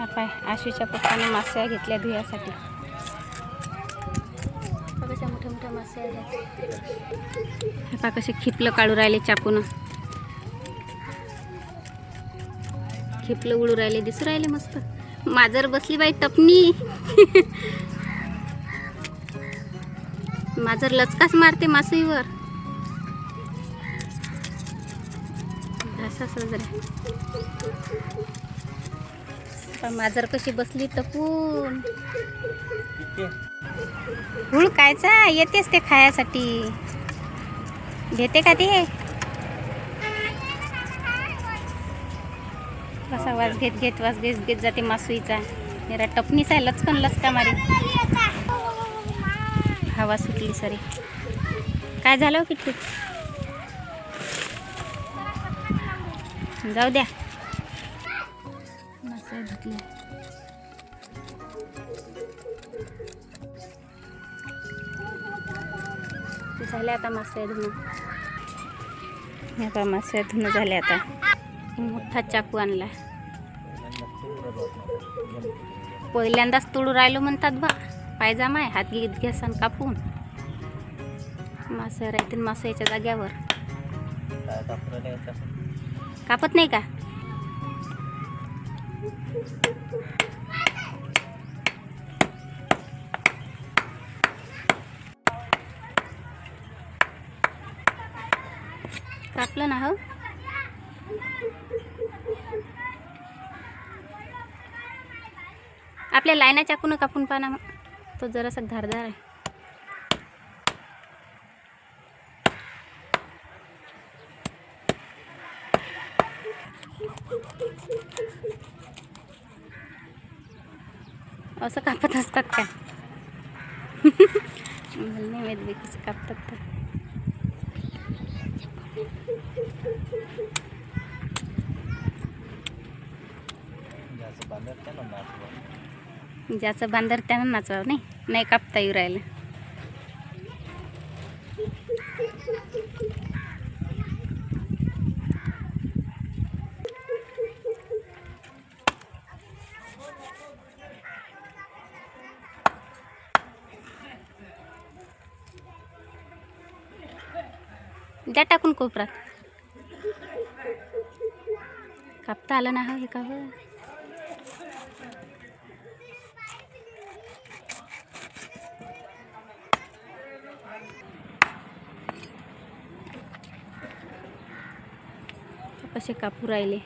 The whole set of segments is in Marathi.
हा पाय आशूच्या पप्पाने मास्या घेतल्या धुयासाठी कशा मोठ्या मोठ्या मास्या आहेत. हे पा कसे खिपलं काढू राहिले चाकून. खिपलं उडू राहिले दिसू राहिले मस्त. माजर बसली बाई टपनी. माजर लचकाच मारते मासुईवर असा सजरा पण माजर कशी बसली टपून हुळ कायचा येतेच ते खायासाठी. घेते का ते? कसा वाज घेत घेत वाज घेत घेत जाते मासुईचा. जरा टपणीचा आहे लचकन लचका मारी. हवा सुटली सरी काय झालं हो किट्टू जाऊ द्या. घातले. ते झाले आता मासे धुणं. आता मासे धुणं झाले आता. मोठा चाकू आणला पहिल्यांदाच तोडू राहिलो म्हणतात बा. पायजामा आहे हात घेत घेसन कापून. मासे राहतील मासे याच्या जाग्यावर. कापत नाही का? कापलं ना हो आपल्या लायना चाकून कापून पाना मग. तो जरासा धारदार आहे असं कापत असतात का मला नाही माहीत कसं कापतात तर ज्याचं बांधर त्यानं नाचवावं नाही? नाही कापता येऊ राहिलं. द्या टाकून कोपरात कापता आलं ना हा हे का कसे कापू राहिले?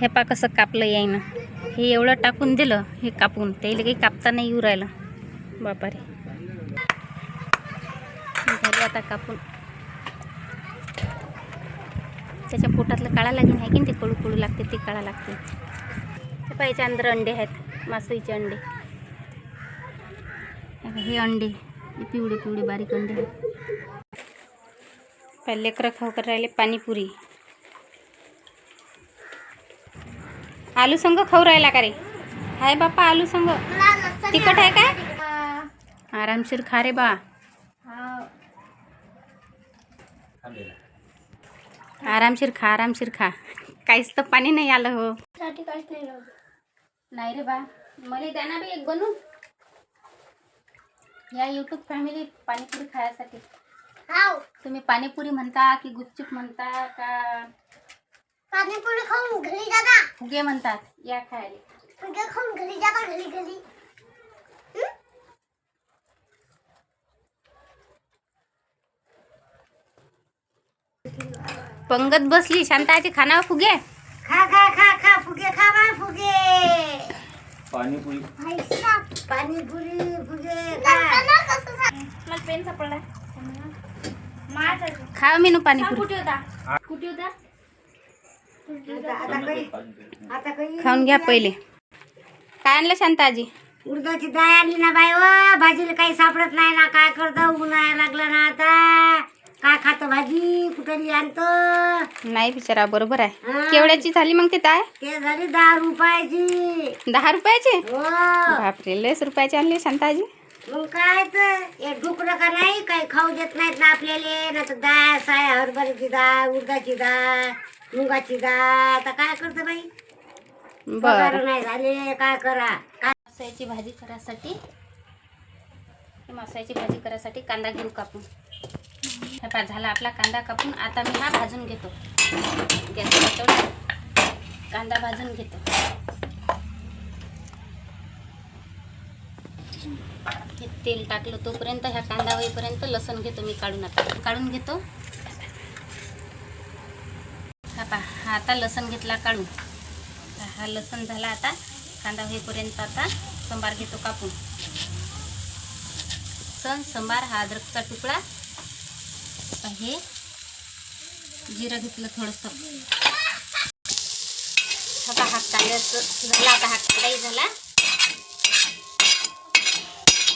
हे पा कसं कापलं येईन हे एवढं टाकून दिलं हे कापून. त्याला काही कापता नाही येऊ राहिलं. बापारे. झाली आता कापून. त्याच्या पोटातलं काळा लागेल आहे की नाही ते कळू कळू लागते ते काळा लागते. ते पाहिजे अंदर अंडे आहेत मासळीचे अंडे. हे अंडे पिवळे पिवळे बारीक अंडे आहेत. पहिले लेकरं खाऊ कर राहिले पाणीपुरी. आलू संग खाऊ राहिला का रे? हाय बापा आलू संग. तिखट आहे काय आरामशीर खा रे बा. आरामशीर खा आरामशीर खा. काहीच तर पाणी नाही आलं हो. नाही रे बा. मला द्या ना बी एक बनवून. या युट्यूब फॅमिली पाणीपुरी खायसाठी. तुम्ही पाणीपुरी म्हणता की गुपचूप म्हणता का पाणीपुरी खाऊन घरी जाता. फुगे म्हणतात. या खायला. फुगे खाऊन घरी जाता घरी घरी. पंगत बसली शांताची खाना फुगे. खा खा खा खा फुगे खा बा फुगे. पाणीपुरी. पाणीपुरी फुगे खा. मला पेन सापडला. खावा मेनू पाणीपुरी. कुठे होता? आता काही खाऊन घ्या पहिले. काय आणलं शांताजी? उडदाची डाळ आणली ना बाई व भाजीला काही सापडत नाही ना काय करतो? उन्हाळा लागला ना आता. काय खातो भाजी? कुठली आणतो? नाही बिचारा बरोबर आहे. हा. केवढ्याची झाली मग ते काय ते झाली दहा रुपयाची. दहा रुपयाची? हो. बापरे लयच रुपयाची आणली शांताजी. मग काय तर हे डुकरं का नाही? काही खाऊ देत नाहीत ना आपल्याला. ना तर डाळ साय हरभऱ्याची डाळ उडदाची डाळ. मुगाची डाळ. आता काय करतं बाई? पगार बरं. नाही झाले काय करा? काय? मासाची भाजी करायसाठी मासाची भाजी करायसाठी कांदा घेऊ कापून. हे झाला आपला कांदा कापून. आता मी हा भाजून घेतो. गॅस पेटवला कांदा भाजून घेतो. हे तेल टाकलं तोपर्यंत ह्या कांदा होईपर्यंत लसण घेतो मी काढून आता. काढून घेतो. हा पहा हा आता लसण घेतला काढून. हा लसण झाला आता. कांदा होईपर्यंत आता संबार घेतो कापून. सण संबार हा अद्रकचा तुकडा. हे जिरं घेतलं थोडंसं. आता हा कांद्याचं झाला आता हा कांदाही झाला.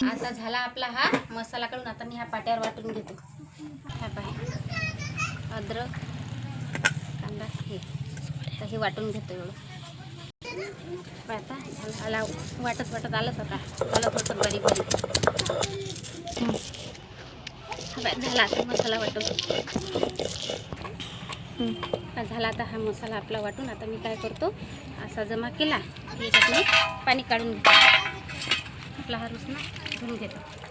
आता झाला आपला हा मसाला काढून. आता मी ह्या पाट्यावर वाटून घेतो. हा पाय अद्रक. कांदा हे आता हे वाटून घेतो एवढं. आता. आला वाटत वाटत आलंच आता. आलं थोडंसं बारीक बारीक. झाला आता मसाला वाटून. झाला आता हा मसाला आपला वाटून. आता मी काय करतो असा जमा केला. की याच्यात मी पाणी काढून घेतो. आपला हा रुसना धुवून घेतो.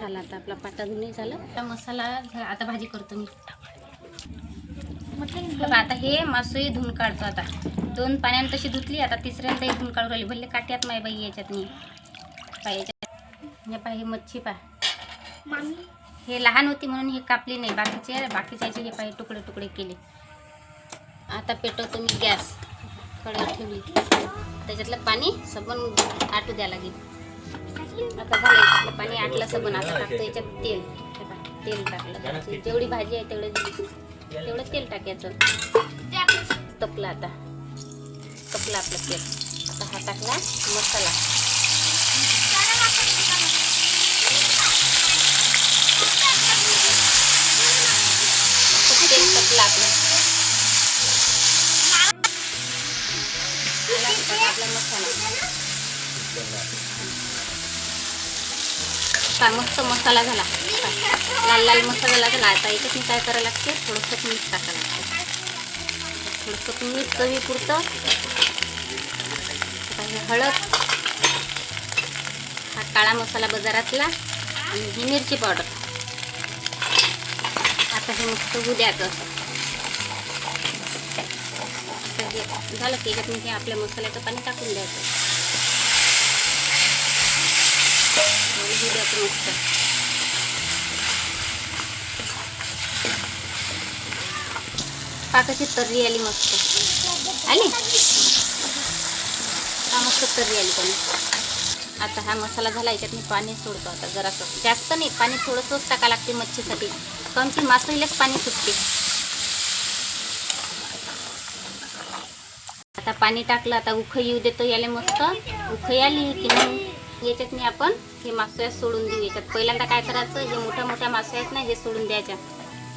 झाला आता आपला पाटा धुणे झाला. आता मसाला आता भाजी करतो मी. आता हे मासोई धुवून काढतो आता. दोन पाण्यानं तशी धुतली आता तिसऱ्यांदाही धुवून काढून राहिली. भले काट्यात माय बाई याच्यात नाही पाय याच्यात हे पाय हे मच्छी पाय हे लहान होती म्हणून हे कापली नाही. बाकीचे बाकीचे याचे हे पाय तुकडे तुकडे केले. आता पेटवतो मी गॅस. कढई ठेवली. त्याच्यातलं पाणी सबन आटू द्या लागेल. आता झालं पाणी आटलं सबन आता टाकतो याच्यात तेल. तेल टाकलं जेवढी भाजी आहे तेवढं तेवढं तेल टाकायचं तपलं आता. तपलं आपलं तेल. आता हा टाकला मसाला. तेल तपलं आपलं. आपला मसाला. काय मस्त मसाला झाला. लाल लाल मसाला झाला आता याच्यात मी काय करायला लागते? थोडंसं मीठ टाकायला लागते. थोडंसं मीठ कमी पुरतं. हळद. हा काळा मसाला बाजारातला. आणि ही मिरची पावडर. आता हे मस्त होऊ द्यायचं झालं की याच्यात मी हे आपल्या मसाल्याचं पाणी टाकून द्यायचं. आणि मस्त पाकाची तर्री आली मस्त. आली? हा मस्त तर्री आली पण आता हा मसाला झाला याच्यात मी पाणी सोडतो आता जरासं. जास्त नाही पाणी थोडंसंच टाका लागते मच्छीसाठी. कारण की मासळीलाच पाणी सुटते. आता पाणी टाकलं आता उखई येऊ देतो याला मस्त. उखई आली की मग याच्यात मी आपण हे मासोया सोडून देऊ. याच्यात पहिल्यांदा काय करायचं जे मोठ्या मोठ्या मासोया आहेत ना हे सोडून द्यायच्या.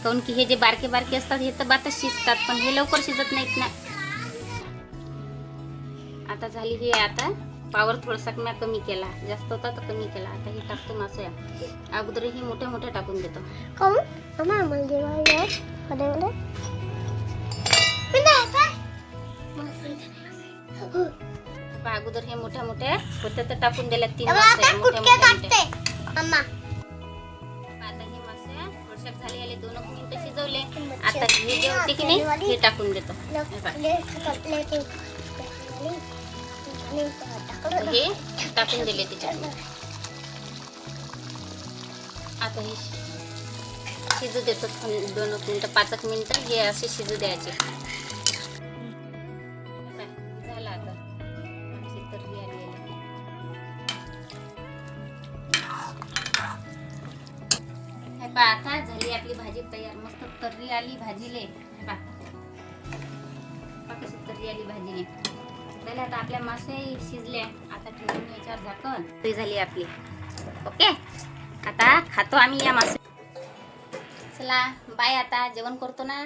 काऊन की हे जे बारके बारके असतात हे तर बातच शिजतात पण हे लवकर शिजत नाहीत ना. आता झाली हे आता पावर थोडासा मी कमी केला. जास्त होता तर कमी केला. आता हे टाकतो मासोया. अगोदर हे मोठ्या मोठ्या टाकून देतो. काऊन अगोदर हे मोठ्या मोठ्या होत्या तर टाकून दिल्या तीन मासोया मोठ्या मोठ्या मोठ्या आता हे मासे थोडशाक झाले आले दोन मिनिटं शिजवले. आता हे जे होते की नाही हे टाकून देतो. हे टाकून दिले त्याच्यात आता हे शिजू देतो. दोन एक मिनिटं पाच एक मिनिटं हे असे शिजू द्यायचे. यार मस्त तर्री आली भाजीले. कशी तर्री आली भाजीले. झाले आता आपल्या मासे शिजले आता ठेवून याच्यावर झाकण. तरी झाली आपली. ओके? आता खातो आम्ही या मासे. चला बाय आता. जेवण करतो ना.